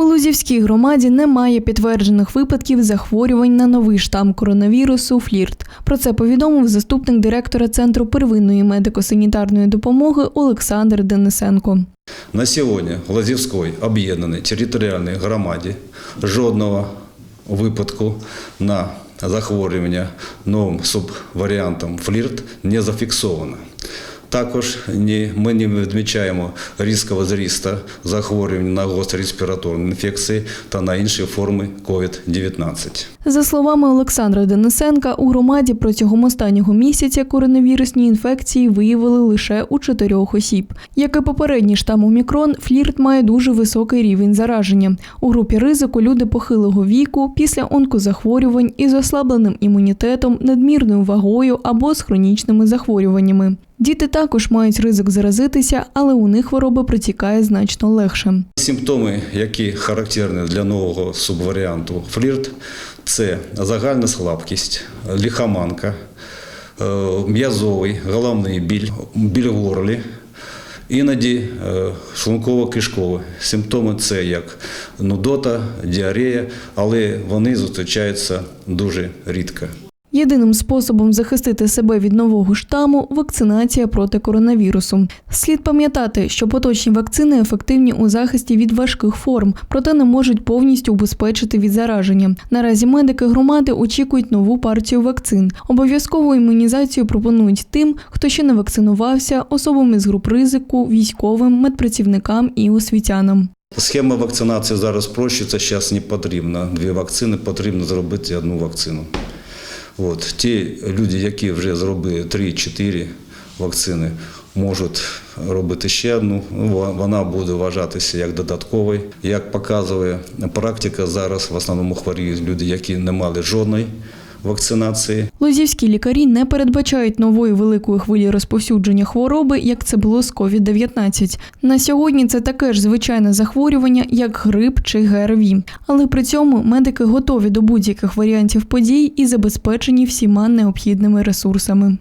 У Лузівській громаді немає підтверджених випадків захворювань на новий штам коронавірусу флірт. Про це повідомив заступник директора Центру первинної медико-санітарної допомоги Олександр Денисенко. На сьогодні в Лазівській об'єднаній територіальній громаді жодного випадку на захворювання новим субваріантом флірт не зафіксовано. Також ні- ми не відмічаємо різкого зріста захворювань на гострі респіраторні інфекції та на інші форми COVID-19. За словами Олександра Денисенка, у громаді протягом останнього місяця коронавірусні інфекції виявили лише у чотирьох осіб. Як і попередній штам Омікрон, флірт має дуже високий рівень зараження. У групі ризику люди похилого віку після онкозахворювань із ослабленим імунітетом, надмірною вагою або з хронічними захворюваннями. Діти також мають ризик заразитися, але у них хвороба протікає значно легше. Симптоми, які характерні для нового субваріанту флірт, це загальна слабкість, лихоманка, е, м'язовий, головний біль, біль в горлі, іноді е, шлунково-кишкові. Симптоми це як нудота, діарея, але вони зустрічаються дуже рідко. Єдиним способом захистити себе від нового штаму вакцинація проти коронавірусу. Слід пам'ятати, що поточні вакцини ефективні у захисті від важких форм, проте не можуть повністю убезпечити від зараження. Наразі медики громади очікують нову партію вакцин. Обов'язкову імунізацію пропонують тим, хто ще не вакцинувався, особам із груп ризику, військовим, медпрацівникам і освітянам. Схема вакцинації зараз спрощується, зараз не потрібно. Дві вакцини, потрібно зробити одну вакцину. От. Ті люди, які вже зробили 3-4 вакцини, можуть робити ще одну. Ну, Вона буде вважатися як додатковою. Як показує практика, зараз в основному хворіють люди, які не мали жодної вакцинації. Лозівські лікарі не передбачають нової великої хвилі розповсюдження хвороби, як це було з COVID-19. На сьогодні це таке ж звичайне захворювання, як грип чи ГРВІ. Але при цьому медики готові до будь-яких варіантів подій і забезпечені всіма необхідними ресурсами.